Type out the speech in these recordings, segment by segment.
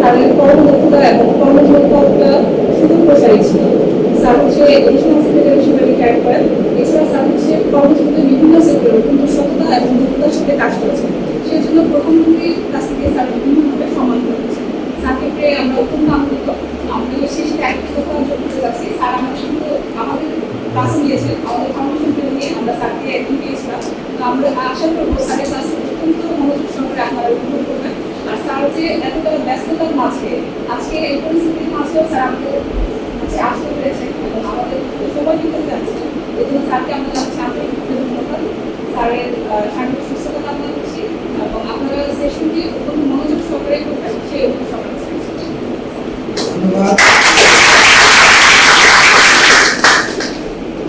স্যারের কর্মদক্ষতা এবং কর্মযোগ্যতা শুধু প্রসারী ছিল। স্যার হচ্ছে এডিশনাল সেক্রেটারি করেন, এছাড়া স্যার হচ্ছে কর্মজীবনের বিভিন্ন সেক্টরে অত্যন্ত সততা এবং দক্ষতার সাথে কাজ করেছেন। সেই জন্য প্রধানমন্ত্রীর কাছ থেকে স্যার বিভিন্নভাবে সম্মানিত হয়েছে স্যারকে আমরা অত্যন্ত আনন্দিত। আমরা শেষে একটা কথা যোগ করতে যাচ্ছি। স্যার আমাদের কিন্তু আমাদের ক্লাসে নিয়েছেন আমাদের পেয়ে নিয়ে আমরা স্যারকে একদিন পেয়েছিলাম আমরা আশা করব স্যারের ক্লাসে অত্যন্ত মনোযোগ সহকারে আপনারা উপভোগ করবেন। আর স্যার এতটা ব্যস্ততার মাঝে আজকে এই পরিস্থিতির মাঝেও স্যার হচ্ছে আসতে পেরেছেন এবং আমাদের সময় দিতে যাচ্ছে এই জন্য স্যারকে আমরা জানাচ্ছি আন্তরিক ধন্যবাদ স্যারের আহ, শারীরিক সুস্থতা কামনা করছি এবং আপনারা সেশনটি অত্যন্ত মনোযোগ সহকারে করবেন সেই অভিযোগ সহকারে ধন্যবাদ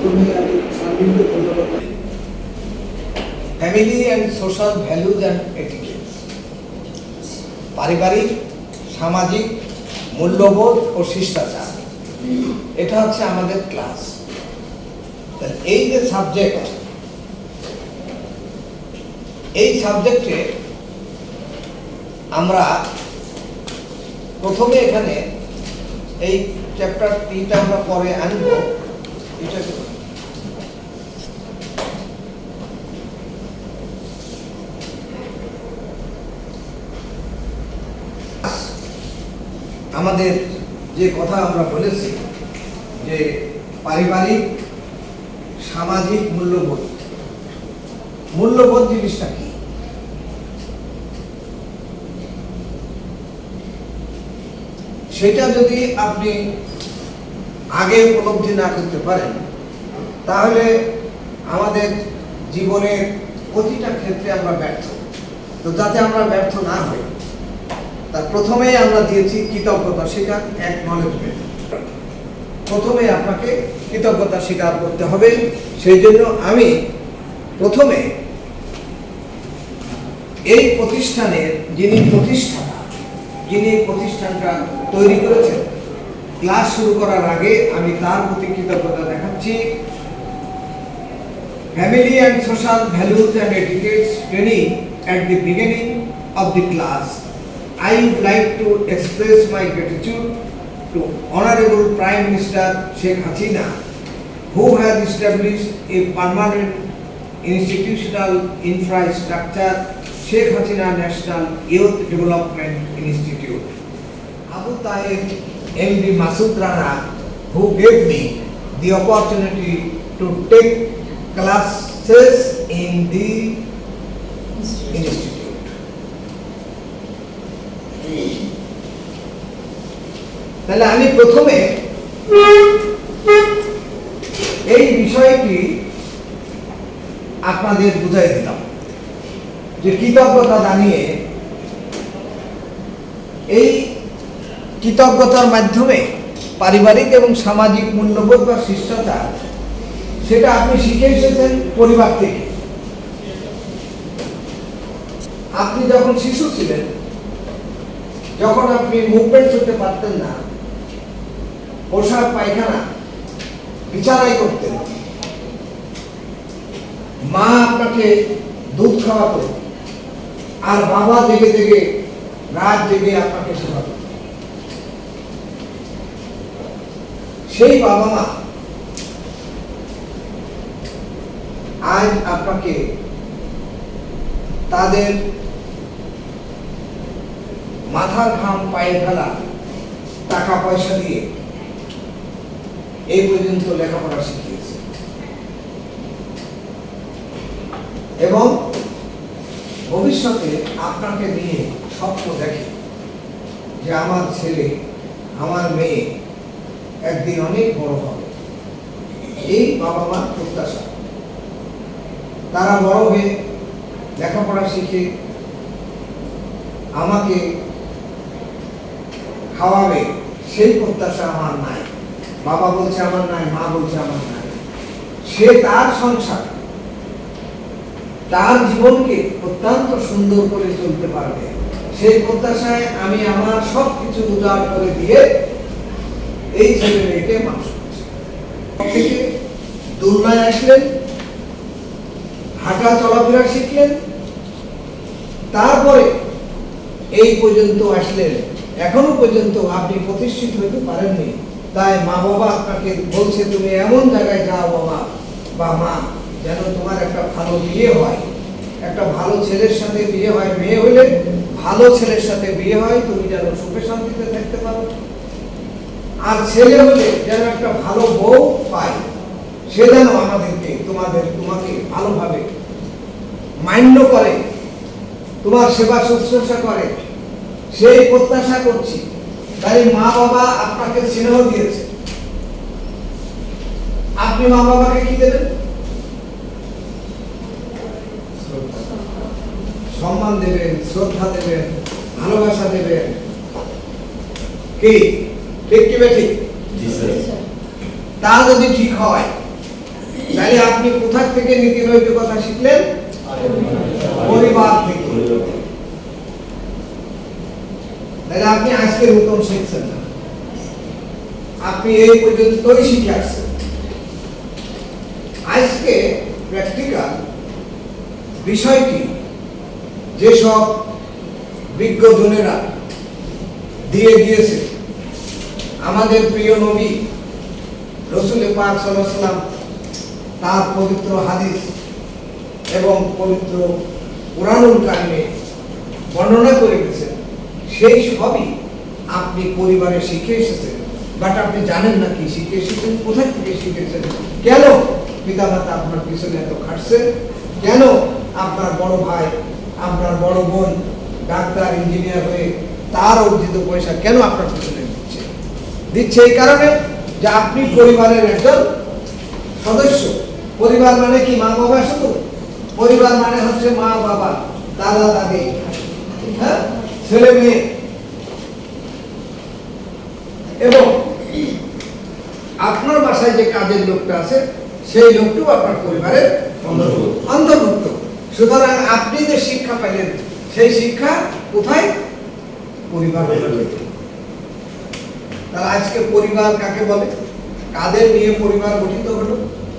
তুমি আমি সার্বিককে ধন্যবাদ family and social values and etiquette পারিবারিক, সামাজিক, মূল্যবোধ ও শিষ্টাচার। এটা হচ্ছে আমাদের ক্লাস এই যে সাবজেক্ট এই সাবজেক্টে আমরা প্রথমে এখানে এই চ্যাপ্টার তিনটা আমরা পরে আনব। এটা আমাদের যে কথা আমরা বলেছি যে পারিবারিক, সামাজিক মূল্যবোধ। মূল্যবোধ জিনিসটা কি? সেটা যদি আপনি আগে উপলব্ধি না করতে পারেন, তাহলে আমাদের জীবনের প্রতিটা ক্ষেত্রে আমরা ব্যর্থ। তো যাতে আমরা ব্যর্থ না হই তার প্রথমেই আমরা দিয়েছি কৃতজ্ঞতা স্বীকার এক নলেজমেন্ট প্রথমে আপনাকে কৃতজ্ঞতা স্বীকার করতে হবে। সেই জন্য আমি প্রথমে এই প্রতিষ্ঠানের যিনি প্রতিষ্ঠাতা যিনি প্রতিষ্ঠানটা তৈরি করেছেন ক্লাস শুরু করার আগে আমি তার প্রতি কৃতজ্ঞতা দেখাচ্ছি। Family and social values and etiquettes training at the beginning of the class, I would like to express my gratitude to Honorable Prime Minister Sheikh Hasina, who has established a permanent institutional infrastructure, Sheikh Hasina National Youth Development Institute. Abu Tahir M.D. Masud Rana, who gave me the opportunity to take classes in the institute. তাহলে আমি প্রথমে এই বিষয়টি আপনাদের বুঝাই দিলাম যে কৃতজ্ঞতা জানিয়ে এই কৃতজ্ঞতার মাধ্যমে পারিবারিক এবং সামাজিক মূল্যবোধ বা শিষ্টাচার, সেটা আপনি শিখে এসেছেন পরিবার থেকে। আপনি যখন শিশু ছিলেন যখন আপনি মুভমেন্ট করতে পারতেন না, পোশাক পায়খানা বিছানাই করতেন। মা আপনাকে দুধ খাওয়াতো, আর বাবা জেগে জেগে রাত জেগে আপনাকে শোনাতো সেই বাবা মা আজ আপনাকে তাদের মাথার ঘাম পায়ে ফেলা, টাকা পয়সা দিয়ে এই পর্যন্ত লেখাপড়া শিখিয়েছে। এবং ভবিষ্যতে আপনাকে নিয়ে স্বপ্ন দেখে যে আমার ছেলে, আমার মেয়ে একদিন অনেক বড় হবে। এই বাবা মার প্রত্যাশা। তারা বড় হয়ে লেখাপড়া শিখে আমাকে খাওয়াবে, সেই প্রত্যাশা আমার নাই। বাবা বলছে, আমার নাই, মা বলছে, আমার নাই। সে তার সংসার, তার জীবনকে অত্যন্ত সুন্দর করে চলতে পারবে। সেই প্রত্যাশায় আমি আমার সব কিছু উজাড় করে দিয়ে এই ছেলে মেয়েকে মানুষ থেকে দুলনায় আসলেন, হাঁটা চলাফেরা শিখলেন, তারপরে এই পর্যন্ত আসলেন এখনও পর্যন্ত আপনি প্রতিষ্ঠিত হতে পারেননি। তাই মা বাবা আপনাকে বলছে, তুমি এমন জায়গায় যাও বাবা, বা মা, যেন তোমার একটা ভালো বিয়ে হয়। একটা ভালো ছেলের সাথে বিয়ে হয়, মেয়ে হলে ভালো ছেলের সাথে বিয়ে হয়, তুমি যেন সুখে শান্তিতে থাকতে পারো। আর ছেলে হলে যেন একটা ভালো বউ পায়, সে যেন আমাদেরকে, তোমাদের, তোমাকে ভালোভাবে মান্য করে, তোমার সেবা শুশ্রূষা করে। সেই প্রত্যাশা করছি। তাই মা বাবা আপনাকে স্নেহ দিয়েছে। আপনি মা বাবাকে কি দেবেন? সম্মান দেবেন শ্রদ্ধা দেবেন ভালোবাসা দেবেন। কি? ঠিক কি ঠিক তা যদি ঠিক হয় তাহলে আপনি কোথা থেকে নীতি নৈতিকতা শিখলেন? পরিবার থেকে। তাহলে আপনি আজকে নতুন শিখছেন না আপনি এই পর্যন্তই শিখে আসছেন। আজকে প্র্যাকটিক্যাল বিষয়টি যেসব বিজ্ঞজনেরা দিয়ে দিয়েছে আমাদের প্রিয় নবী রসুল পাক সাল্লাম তার পবিত্র হাদিস এবং পবিত্র পুরাণুল কাহিনী বর্ণনা করে গেছেন সেই সবই আপনি পরিবারে শিখে এসেছেন বাট আপনি জানেন না কি শিখে এসেছেন, কোথায় থেকে শিখেছেন কেন পিতামাতা আপনার পিছনে এত খাটছে? কেন আপনার বড় ভাই, আপনার বড় বোন, ডাক্তার ইঞ্জিনিয়ার হয়ে তার অর্জিত পয়সা কেন আপনার পিছনে দিচ্ছে? দিচ্ছে এই কারণে যে আপনি পরিবারের একজন সদস্য। পরিবার মানে কি? মা বাবা শুধু? পরিবার মানে হচ্ছে মা বাবা, দাদা দাদি। হ্যাঁ? ছেলে মেয়ে। এবং আপনার বাসায় যে কাজের লোকটা আছে সেই লোকটিও আপনার পরিবারের অন্তর্ভুক্ত সুতরাং আপনি যে শিক্ষা পাইলেন সেই শিক্ষা কোথায়? পরিবার তাহলে আজকে পরিবার কাকে বলে? কাদের নিয়ে পরিবার গঠিত হলো?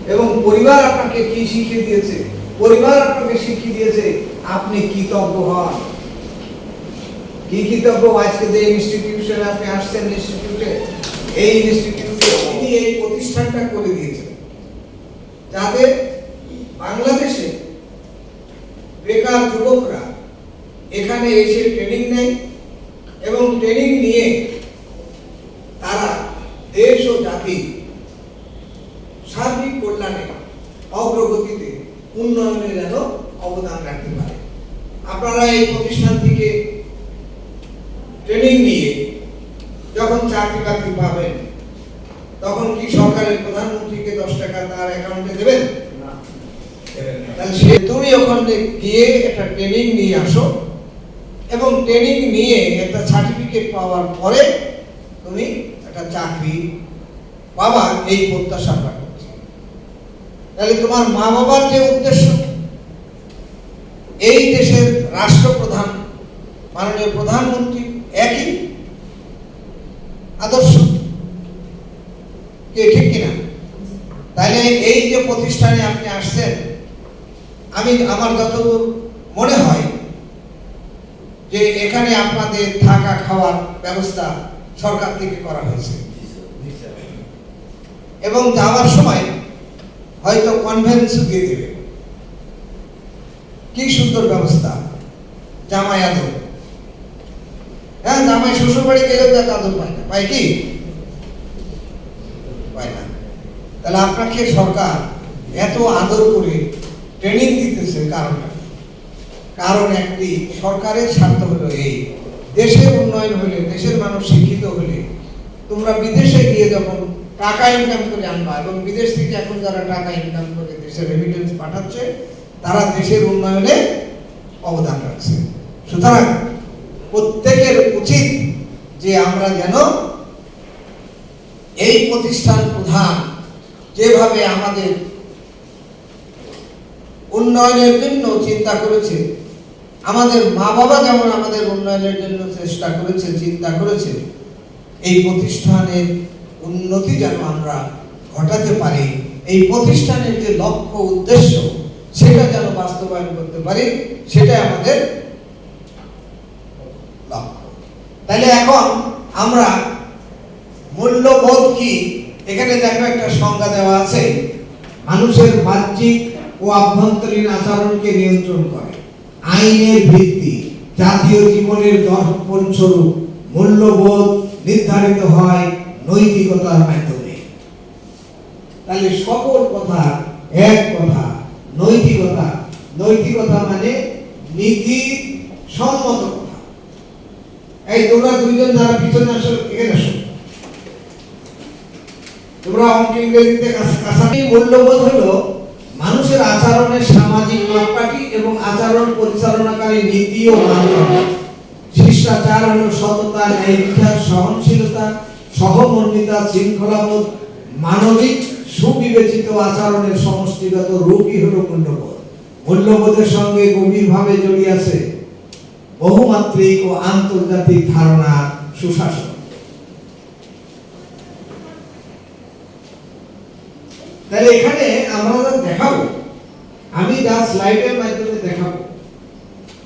এবং পরিবার আপনাকে কি শিখিয়ে দিয়েছে? পরিবার আপনাকে শিখিয়ে দিয়েছে আপনি কৃতজ্ঞ হন। কি কৃতজ্ঞ আজকে যে ইনস্টিটিউশনে আপনি আসছেন ইনস্টিটিউটে এই ইনস্টিটিউটে তিনি এই প্রতিষ্ঠানটা করে দিয়েছেন যাতে বাংলাদেশে বেকার যুবকরা এখানে এসে ট্রেনিং নেয় এবং ট্রেনিং নিয়ে তারা দেশ ও জাতি সার্বিক কল্যাণে অগ্রগতিতে উন্নয়নে যেন অবদান রাখতে পারে। আপনারা এই প্রতিষ্ঠান থেকে ট্রেনিং নিয়ে যখন চাকরি বাকরি পাবেন তখন কি সরকারের প্রধানমন্ত্রীকে দশ টাকা তার অ্যাকাউন্টে দেবেন। তাহলে সে তুমি ওখানে গিয়ে একটা ট্রেনিং নিয়ে আসো এবং ট্রেনিং নিয়ে একটা সার্টিফিকেট পাওয়ার পরে তুমি একটা চাকরি পাবা এই প্রত্যাশা করছি তাহলে তোমার মা বাবার যে উদ্দেশ্য এই দেশের রাষ্ট্রপ্রধান মাননীয় প্রধানমন্ত্রী একই? আদর্শ? কে ঠিক কিনা? তাহলে এই যে প্রতিষ্ঠানে আপনি আসছেন, আমি আমার যতদূর মনে হয় যে এখানে আপনাদের থাকা খাওয়ার ব্যবস্থা সরকার থেকে করা হয়েছে। এবং যাওয়ার সময় হয়তো কনভেন্স দিয়ে দেবে। কি সুন্দর ব্যবস্থা হ্যাঁ জামাই শ্বশুর বাড়ি গেলেও তার আদর পায় না। পায় কি? পায় না। তাহলে আপনাকে সরকার এত আদর করে ট্রেনিং দিতেছে কারণটা। কারণ একটি, সরকারের স্বার্থ হলো এই। দেশের উন্নয়ন হলে, দেশের মানুষ শিক্ষিত হলে, তোমরা বিদেশে গিয়ে যখন টাকা ইনকাম করে আনবা এবং বিদেশ থেকে এখন যারা টাকা ইনকাম করে দেশের রেমিটেন্স পাঠাচ্ছে, তারা দেশের উন্নয়নে অবদান রাখছে। সুতরাং প্রত্যেকের উচিত যে আমরা যেন এই প্রতিষ্ঠান প্রধান যেভাবে আমাদের উন্নয়নের জন্য চিন্তা করেছে, আমাদের মা বাবা যেমন আমাদের উন্নয়নের জন্য চেষ্টা করেছে, চিন্তা করেছে, এই প্রতিষ্ঠানের উন্নতি যেন আমরা ঘটাতে পারি, এই প্রতিষ্ঠানের যে লক্ষ্য, উদ্দেশ্য, সেটা যেন বাস্তবায়ন করতে পারি, সেটাই আমাদের লক্ষ্য তাহলে এখন আমরা মূল্যবোধ কি? এখানে দেখো একটা সংজ্ঞা দেওয়া আছে। মানুষের বাহ্যিক ও আভ্যন্তরীণ আচরণকে নিয়ন্ত্রণ করে। আইনের ভিত্তি, জাতীয় জীবনের দর্পণ স্বরূপ মূল্যবোধ নির্ধারিত হয় নৈতিকতার মাধ্যমে। তাহলে সকল কথা এক কথা, নৈতিকতা। নৈতিকতা মানে নীতি সম্মত। এই তোমরা দুইজন যারা পিছনে আসো, এখানে আসো। তোমরা অঙ্ক ইংরেজিতে কাছাকাছি মূল্যবোধ হলো, মানুষের আচরণের সামাজিক মাপকাঠি এবং আচরণ পরিচালনাকারী নীতি ও মানদণ্ড। শিষ্টাচার হলো সততা, ন্যায়বিচার, সহনশীলতা, সহমর্মিতা, শৃঙ্খলাবোধ, মানবিক, সুবিবেচিত আচরণের সমষ্টিগত রূপই হলো মূল্যবোধ। মূল্যবোধের সঙ্গে গভীরভাবে জড়িয়ে আছে বহুমাত্রিক ও আন্তর্জাতিক ধারণা সুশাসন। তাহলে এখানে আমরা দেখাবো, আমি যা স্লাইডের মাধ্যমে দেখাবো,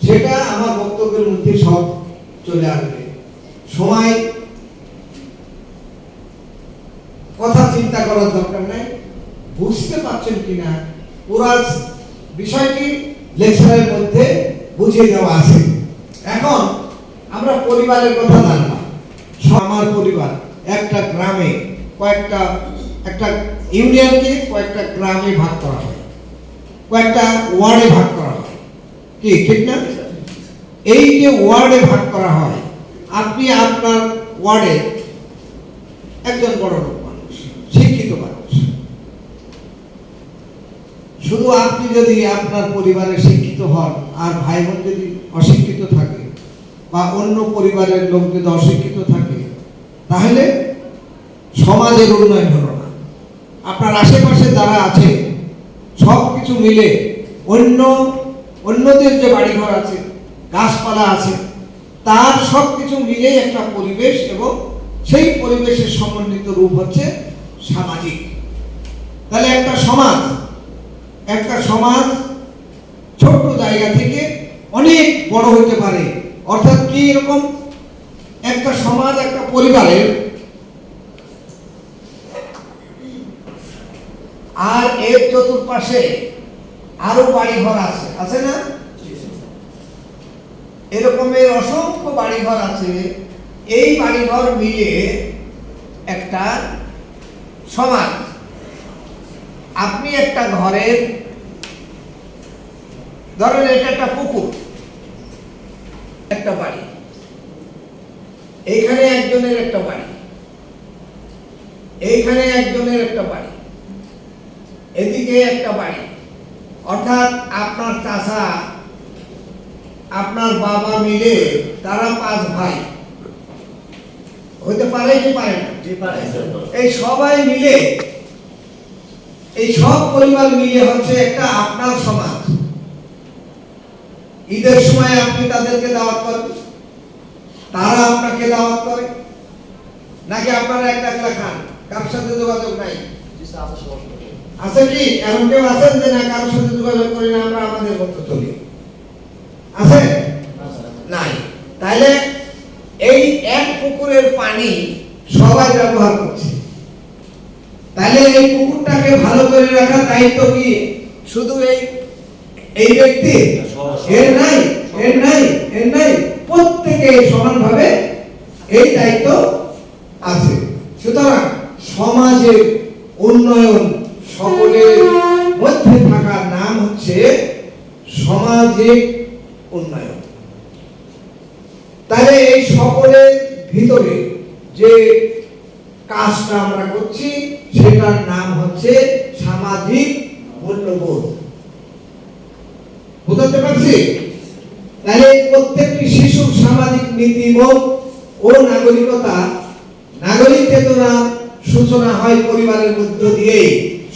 সেটা আমার বক্তব্যের মধ্যে সব চলে আসবে। সময়, কথা চিন্তা করার দরকার নাই। বুঝতে পারছেন কিনা? পুরা বিষয়টি লেকচারের মধ্যে বুঝিয়ে দেওয়া আছে। এখন আমরা পরিবারের কথা জানলাম। আমার পরিবার, একটা গ্রামে কয়েকটা, একটা ইউনিয়নকে কয়েকটা গ্রামে ভাগ করা হয়। কয়েকটা ওয়ার্ডে ভাগ করা হয়। কি, ঠিক না? এই যে ওয়ার্ডে ভাগ করা হয়, আপনি আপনার ওয়ার্ডে একজন বড় লোক মানুষ, শিক্ষিত মানুষ। শুধু আপনি যদি আপনার পরিবারে শিক্ষিত হন, আর ভাই বোন যদি অশিক্ষিত থাকে, বা অন্য পরিবারের লোক যদি অশিক্ষিত থাকে, তাহলে সমাজের উন্নয়ন হলো না। আপনার আশেপাশে যারা আছে সব কিছু মিলে অন্য, অন্যদের যে বাড়িঘর আছে, গাছপালা আছে, তার সব কিছু মিলে একটা পরিবেশ এবং সেই পরিবেশের সমন্বিত রূপ হচ্ছে সামাজিক। তাহলে একটা সমাজ একটা সমাজ ছোট্ট জায়গা থেকে অনেক বড় হতে পারে। অর্থাৎ কি এরকম? একটা সমাজ, একটা পরিবারের আর এর চতুর্পাশে আরও বাড়িঘর আছে। আছে না? এরকমের অসংখ্য বাড়িঘর আছে। এই বাড়িঘর মিলে একটা সমাজ। আপনি একটা ঘরের ধরেন এটা একটা পুকুর একটা বাড়ি এইখানে একজনের একটা বাড়ি এইখানে একজনের একটা বাড়ি এদিকে একটা বাড়ি অর্থাৎ আপনার চাষা আপনার বাবা মিলে তারা পাঁচ ভাই হতে পারে কি পারে না? এই সবাই মিলে এই সব পরিবার মিলে হচ্ছে একটা আপনার সমাজ। ঈদের সময় আপনি তাদেরকে দাওয়াত করেন? তারা আপনাকে দাওয়াত করে? নাকি আপনারা একটা একটা খান? কারোর সাথে যোগাযোগ নাই? আছে কি? এমন কেউ আছেন যে না কারোর সাথে যোগাযোগ করি না আমরা আমাদের মতো চলি। আছে? নাই। তাহলে এই এক পুকুরের পানি সবাই ব্যবহার করছে। তাহলে এই পুকুরটাকে ভালো করে রাখার দায়িত্ব কি? শুধু এই এই ব্যক্তি? এর নাই এর নাই এর নাই। প্রত্যেকে সমানভাবে এই দায়িত্ব আছে। সুতরাং সমাজের উন্নয়ন সকলের মধ্যে থাকার নাম হচ্ছে সামাজিক উন্নয়ন। তাহলে এই সকলের ভিতরে যে কাজটা আমরা করছি, সেটার নাম হচ্ছে সামাজিক মূল্যবোধ। বুঝতে পারছি? তাহলে প্রত্যেকটি শিশুর সামাজিক নীতিবোধ ও নাগরিকতা, নাগরিক চেতনা সূচনা হয় পরিবারের মধ্য দিয়ে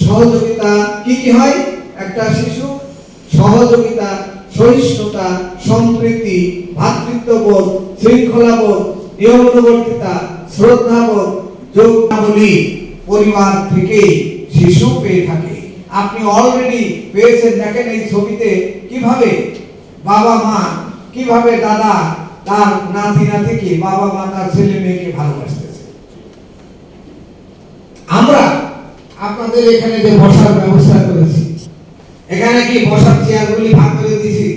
সহযোগিতা কি কি হয়? একটা শিশু সহযোগিতা, সহিষ্ণুতা, সম্প্রীতি ভ্রাতৃত্ববোধ শৃঙ্খলাবোধ, নিয়মানুবর্তিতা, শ্রদ্ধাবোধ যোগনাবলী পরিবার থেকে শিশু পেয়ে থাকে। আপনি অলরেডি পেয়েছেন, দেখেন এই ছবিতে কীভাবে বাবা মা, কীভাবে দাদা তার নাতি নাতিকে, বাবা মা তার ছেলে মেয়েকে ভালোবাসতেছে। আমরা আপনাদের এখানে যে বসার ব্যবস্থা করেছি, এখানে কি বসার চেয়ারগুলি ভাগ করে দিয়েছি?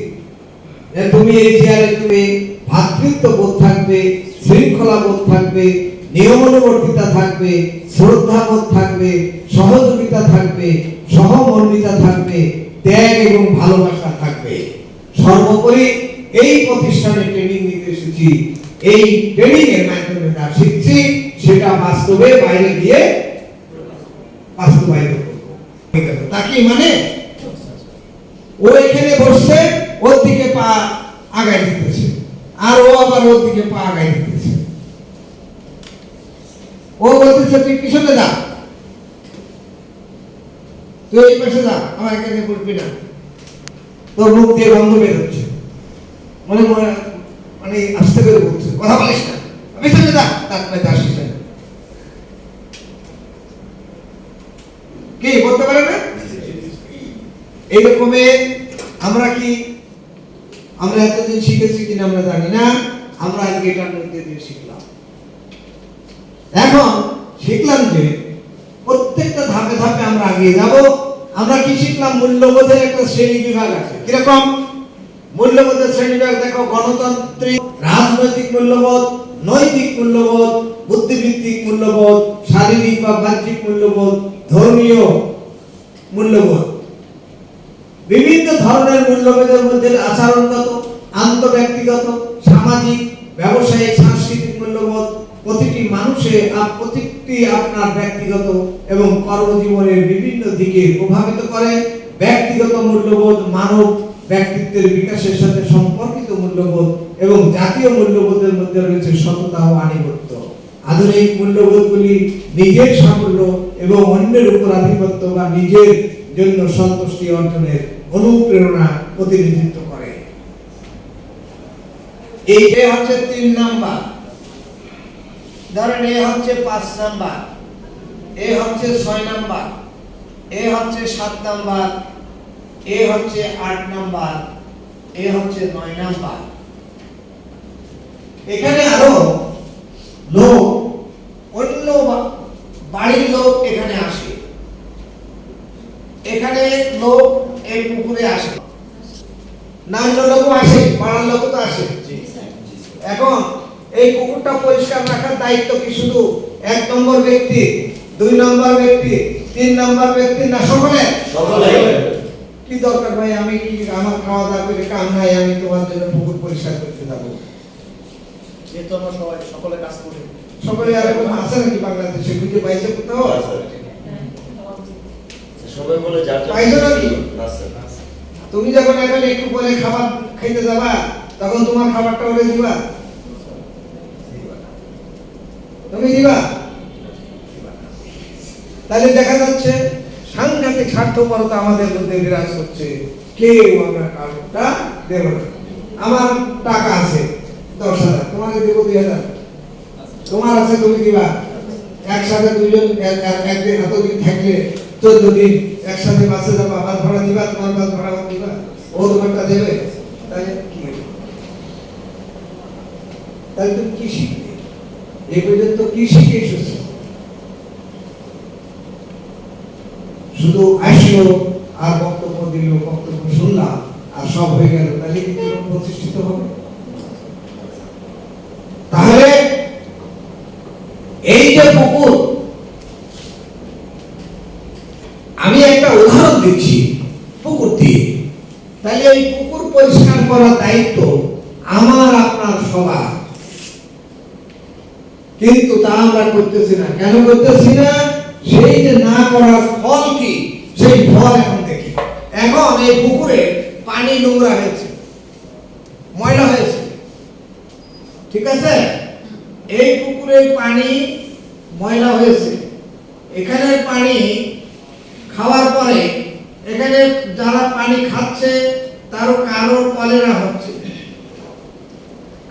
যে তুমি এই চেয়ারে তুমি ভাতৃত্ব বোধ থাকবে শৃঙ্খলা বোধ থাকবে নিয়মানুবর্তিতা থাকবে শ্রদ্ধা বোধ থাকবে, সহযোগিতা থাকবে, সহমর্মিতা থাকবে, ত্যাগ এবং ভালোবাসা থাকবে। সর্বোপরি এই প্রতিষ্ঠানে ট্রেনিং নিতে এসেছি। এই ট্রেনিং এর মাধ্যমে যা শিখছি, সেটা বাস্তবে বাইরে গিয়ে বাস্তবায়িত করব। তা কি মানে? ও এখানে বসছে, ওর দিকে পা আগায় দিতেছে। আর ও আবার ওর দিকে পা আগায় দিতেছে। ও বলতেছে, তুই পিছনে যা। তুই এই পাশে যা, আমার এখানে বলবি না। তোর মুখ দিয়ে গন্ধ বেরোচ্ছে মনে মনে মানে আস্তে করে বলছে, কথা বলিস না, পিছনে যা, তারপরে আসিস না কি, বলতে পারে না? এইরকমে আমরা কি, আমরা এতদিন শিখেছি কিনা আমরা জানি না, আমরা আজকে এটার মধ্যে দিয়ে শিখলাম। এখন শিখলাম যে প্রত্যেকটা ধাপে ধাপে আমরা এগিয়ে যাব। আমরা কি শিখলাম? মূল্যবোধের একটা শ্রেণি বিভাগ আছে। কীরকম? মূল্যবোধের শ্রেণি বিভাগ, দেখো, গণতান্ত্রিক, রাজনৈতিক মূল্যবোধ, নৈতিক মূল্যবোধ বুদ্ধিভিত্তিক মূল্যবোধ, শারীরিক বা বাহ্যিক মূল্যবোধ, ধর্মীয় মূল্যবোধ। বিভিন্ন ধরনের মূল্যবোধের মধ্যে আচরণগত, আন্তঃব্যক্তিগত, সামাজিক, ব্যবসায়িক, সাংস্কৃতিক মূল্যবোধ প্রতিটি মানুষের আপ- প্রতিটি আপনার ব্যক্তিগত এবং কর্মজীবনের বিভিন্ন দিকে প্রভাবিত করে। ব্যক্তিগত মূল্যবোধ, মানব ব্যক্তিত্বের বিকাশের সাথে সম্পর্কিত মূল্যবোধ এবং জাতীয় মূল্যবোধের মধ্যে রয়েছে সততা ও আনুগত্য। আধুনিক মূল্যবোধগুলি নিজের সাফল্য এবং অন্যের উপর আধিপত্য বা নিজের জন্য সন্তুষ্টি অর্জনের অনুপ্রেরণা প্রতিনিধিত্ব করে। এইটা হচ্ছে তিন নাম্বার ধরেন এ হচ্ছে পাঁচ নাম্বার এ হচ্ছে ছয় নাম্বার এ হচ্ছে সাত নাম্বার এ হচ্ছে আট নাম্বার এ হচ্ছে নয় নাম্বার। এখানে আরও লোক অন্য বাড়ির লোক এখানে আসে। এখানে লোক এই পুকুরে আসে। না অন্য লোকও আসে পাড়ার লোক তো আসে। এখন এই পুকুরটা পরিষ্কার রাখার দায়িত্ব কি শুধু এক নম্বর ব্যক্তি দুই নম্বর ব্যক্তি তিন নম্বর ব্যক্তি না সকলে? কি দরকার ভাই? আমি কি আমার খাওয়া দাওয়া করে কাম নাই আমি তোমার জন্য পুকুর পরিষ্কার করতে যাব? যেহেতু আমরা সবাই সকলে কাজ করি। সকলে আর এরকম আছে নাকি বাংলাদেশে? খুঁজে পাইছে কোথাও? সবাই বলে যার যার- পাইছো নাকি? তুমি যখন এখন একটু পরে খাবার খাইতে যাবা তখন তোমার খাবারটা ওরে দিবা। তুমি দিবা? তাহলে দেখা যাচ্ছে সাংঘাতিক স্বার্থপরতা আমাদের মধ্যে বিরাজ করছে। কেউ আমরা কারণটা দেব না। আমার টাকা আছে, দশ হাজার। তোমাকে দেবো দুই হাজার। তোমার আছে তুমি দিবা। একসাথে এক- একদিন এতদিন থাকলে চোদ্দ দিন একসাথে বাসে যাবা, বাস ভাড়া দিবা, তোমার বাস ভাড়া দিবা। ও তোমারটা দেবে? তাহলে কি? তাহলে তুমি কি শিখবে? এই পর্যন্ত কি শিখে শুধু আসলো আর বক্তব্য দিল বক্তব্য শুনলাম, আর সব হয়ে গেল, তাহলে প্রতিষ্ঠিত হবে? তাহলে এই যে পুকুর, আমি একটা উদাহরণ দিচ্ছি পুকুর দিয়ে। তাহলে এই পুকুর পরিষ্কার করার দায়িত্ব আমার, আপনার সবার। কিন্তু তা আমরা করতেছি না। কেন করতেছি না? সেই যে না করার ফল কি? সেই ফল এখন দেখি। এখন এই পুকুরে পানি নোংরা হয়েছে, ময়লা হয়েছে। ঠিক আছে? এই পুকুরের পানি, ময়লা হয়েছে। এখানে পানি খাওয়ার পরে এখানে যারা পানি খাচ্ছে, তারও কারোর কলেরা হচ্ছে।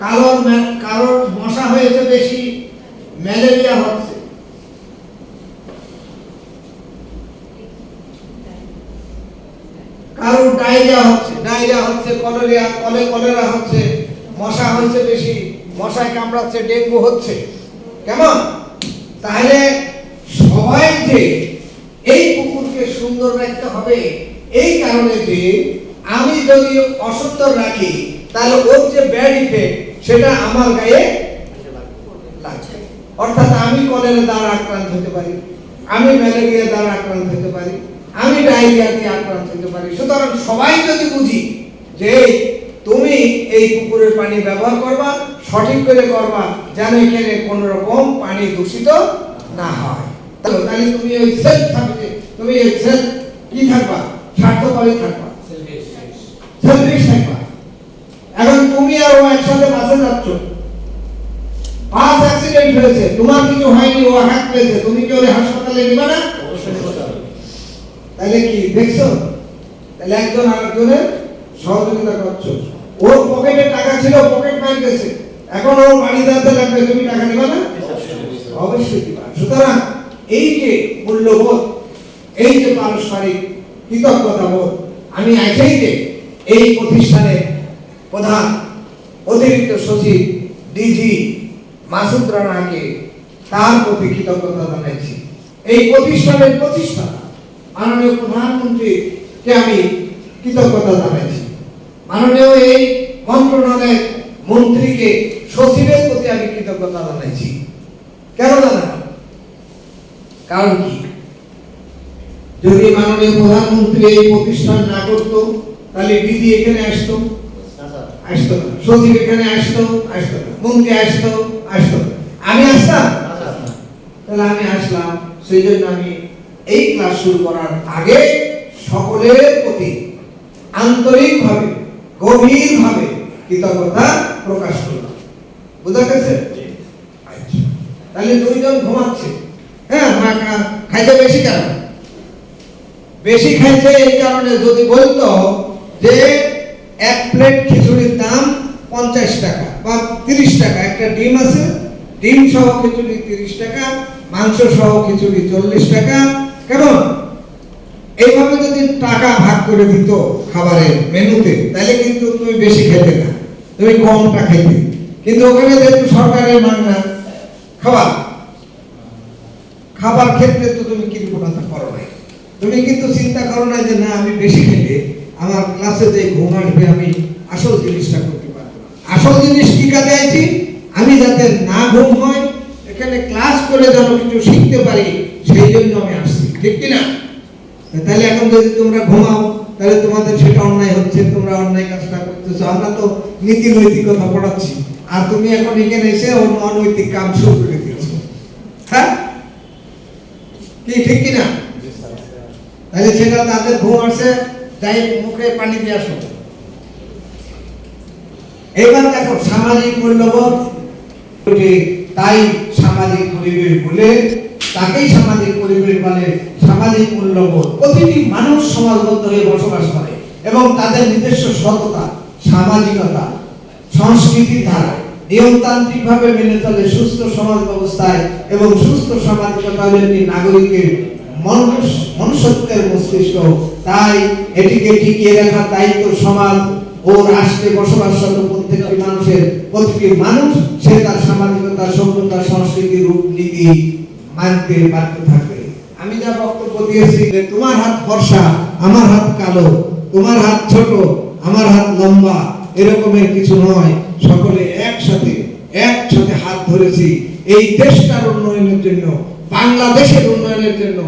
কারোর কারোর মশা হয়েছে বেশি। ম্যালেরিয়া হচ্ছে। কারোর ডায়রিয়া হচ্ছে ডায়রিয়া হচ্ছে, কলেরিয়া, কলে, কলেরা হচ্ছে, মশা হয়েছে বেশি, মশায় কামড়াচ্ছে, ডেঙ্গু হচ্ছে। কেমন? তাহলে সবাই যে এই পুকুরকে সুন্দর রাখতে হবে, এই কারণে যে আমি যদি অসুন্দর রাখি, তাহলে ওর যে ব্যাড ইফেক্ট সেটা আমার গায়ে অর্থাৎ আমি কলেরা দ্বারা আক্রান্ত হতে পারি আমি ম্যালেরিয়া দ্বারা আক্রান্ত হতে পারি আমি ডায়রিয়া দিয়ে আক্রান্ত হতে পারি। সুতরাং সবাই যদি বুঝি যে তুমি এই পুকুরের পানি ব্যবহার করবা সঠিক করে করবা যেন এখানে কোন রকম পানি দূষিত না হয়। তাহলে তাহলে তুমি ওই সেলফ থাকবে তুমি ওই সেলফ কি থাকবা? স্বার্থপরই থাকবা। সেলফিশ থাকবা। এখন তুমি আর ও একসাথে বাসে যাচ্ছ বাস অ্যাক্সিডেন্ট হয়েছে তোমার কিছু হয়নি ও হাত পেয়েছে তুমি কি ওরে হাসপাতালে নিবা না। তাহলে কি দেখছ? তাহলে একজন আরেকজনের সহযোগিতা করছ। ওর পকেটে টাকা ছিল পকেট মার গেছে। এখন ওর বাড়ি দাঁড়াতে লাগবে তুমি টাকা নিবা না? অবশ্যই দিবা সুতরাং এই যে মূল্যবোধ এই যে পারস্পরিক কৃতজ্ঞতা বোধ আমি আজকেই যে এই প্রতিষ্ঠানে প্রধান অতিরিক্ত সচিব ডিজি মাসুদ রানাকে তার প্রতি কৃতজ্ঞতা জানাইছি। এই প্রতিষ্ঠানের প্রতিষ্ঠাতা মাননীয় প্রধানমন্ত্রীকে আমি কৃতজ্ঞতা জানাইছি। মাননীয় এই মন্ত্রণালয়ের মন্ত্রীকে সচিবের প্রতি আমি কৃতজ্ঞতা জানাইছি। কেন জানাব কারণ কি? যদি মাননীয় প্রধানমন্ত্রী এই প্রতিষ্ঠান না করতো তাহলে দিদি এখানে আসতো। আসতো না। সচিব এখানে আসতো আসতো না। মন্ত্রী আসতো। আমি আসতাম না স্যার না। তাহলে আমি আসলাম। সেই জন্য আমি এই ক্লাস শুরু করার আগে সকলের প্রতি আন্তরিকভাবে গভীরভাবে কৃতজ্ঞতা প্রকাশ করলাম। বুঝা গেছে। আচ্ছা। তাহলে দুইজন ঘুমাচ্ছে। হ্যাঁ খাইতে বেশি কেন? বেশি খাইছে এই কারণে যদি বলতো যে এক প্লেট খিচুড়ির দাম পঞ্চাশ টাকা বা তিরিশ টাকা। একটা ডিম আছে, ডিম সহ খিচুড়ি তিরিশ টাকা, মাংস সহ খিচুড়ি চল্লিশ টাকা। কেমন? এইভাবে যদি টাকা ভাগ করে দিত খাবারের মেনুতে, তাহলে কিন্তু তুমি বেশি খেতে না। তুমি কমটা খাইতে কিন্তু ওখানে যেহেতু সরকারের মাংনা খাবার। খাবার ক্ষেত্রে তো তুমি কৃপণতা করো নাই। তুমি কিন্তু চিন্তা করো না যে, না, আমি বেশি খেলে আমার ক্লাসে যে ঘুম আসবে, আমি আসল জিনিসটা না আসল জিনিস কাজে আছি আমি যাতে না ঘুম হয় এখানে ক্লাস করে যেন কিছু শিখতে পারি সেই জন্য আমি আসছি। ঠিক কি না তাহলে এখন যদি তোমরা ঘুমাও তাহলে তোমাদের সেটা অন্যায় হচ্ছে তোমরা অন্যায় কাজটা করতেছো। আমরা তো নীতি নৈতিকতা পড়াচ্ছি। আর তুমি এখন এখানে এসে অন্য অনৈতিক কাম শুরু করে দিয়েছ। হ্যাঁ? কি ঠিক কি না তাহলে সেটা তাদের ঘুম আসছে তাই মুখে পানি দিয়ে আসো। এবার দেখো, সামাজিক মূল্যবোধ তাই সামাজিক পরিবেশ বলে, তাকেই সামাজিক পরিবেশ বলে সামাজিক মূল্যবোধ। প্রতিটি মানুষ সমাজবদ্ধ হয়ে বসবাস করে এবং তাদের নিজস্ব সততা, সামাজিকতা, সংস্কৃতির ধারা নিয়মতান্ত্রিক ভাবে মেনে চলে সুস্থ সমাজ ব্যবস্থায় এবং সুস্থ সামাজিকতা একটি নাগরিকের মানুষ, মনুষ্যত্বের মস্তিষ্ক। তাই এটিকে টিকিয়ে রাখার দায়িত্ব সমাজ ও রাষ্ট্রে বসবাসরত প্রত্যেকটি মানুষের প্রতিটি মানুষ সে তার সামাজিকতা, সভ্যতা, সংস্কৃতি রূপ নীতি মানতে বাধ্য থাকবে। আমি যা বক্তব্য দিয়েছি তোমার হাত ফর্সা আমার হাত কালো, তোমার হাত ছোট, আমার হাত লম্বা, এরকমের কিছু নয়। সকলে একসাথে একসাথে হাত ধরেছি। এই দেশটার উন্নয়নের জন্য, বাংলাদেশের উন্নয়নের জন্য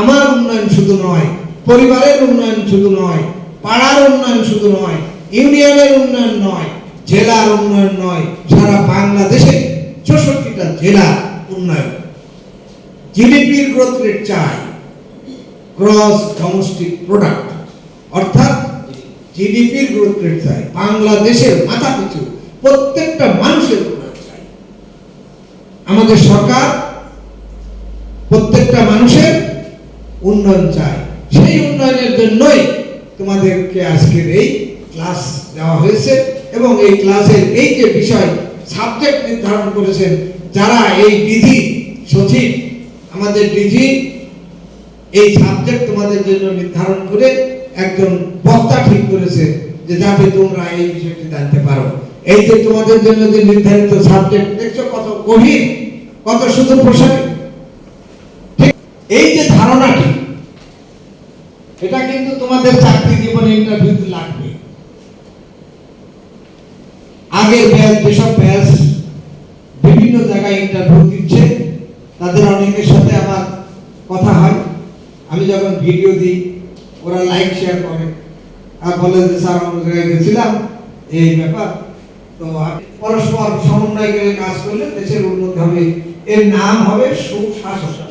আমার উন্নয়ন শুধু নয়, পরিবারের উন্নয়ন শুধু নয়, পাড়ার উন্নয়ন শুধু নয়, ইউনিয়নের উন্নয়ন নয় জেলার উন্নয়ন নয়, সারা বাংলাদেশে চৌষট্টিটা জেলার উন্নয়ন। জিডিপির গ্রোথ রেট চাই গ্রস ডোমেস্টিক প্রোডাক্ট। অর্থাৎ জিডিপির গ্রোথ রেট চাই, বাংলাদেশের মাথা পিছু প্রত্যেকটা মানুষের উন্নয়ন চাই। আমাদের সরকার প্রত্যেকটা মানুষের উন্নয়ন চায় সেই উন্নয়নের জন্যই তোমাদেরকে আজকের এই ক্লাস দেওয়া হয়েছে। এবং এই ক্লাসের এই যে বিষয় সাবজেক্ট নির্ধারণ করেছেন, যারা এই বিধি সচিব, আমাদের ডিজি এই সাবজেক্ট তোমাদের জন্য নির্ধারণ করে একজন বক্তা ঠিক করেছে যে যাতে তোমরা এই বিষয়টি জানতে পারো। এই যে তোমাদের জন্য যে নির্ধারিত সাবজেক্ট দেখছ কত গভীর, কত সুদূর প্রসারী এই যে ধারণাটি, এটা কিন্তু তোমাদের চাকরি জীবনে ইন্টারভিউতে লাগবে। ব্যাচ যেসব ব্যাচ বিভিন্ন জায়গায় ইন্টারভিউ দিচ্ছে, তাদের অনেকের সাথে আমার কথা হয়। আমি যখন ভিডিও দিই, ওরা লাইক শেয়ার করে। আর বলে যে, স্যার, আমরা জায়গায় গেছিলাম, এই ব্যাপার। তো পরস্পর সমন্বয় করে কাজ করলে দেশের উন্নতি হবে। এর নাম হবে সুশাসন।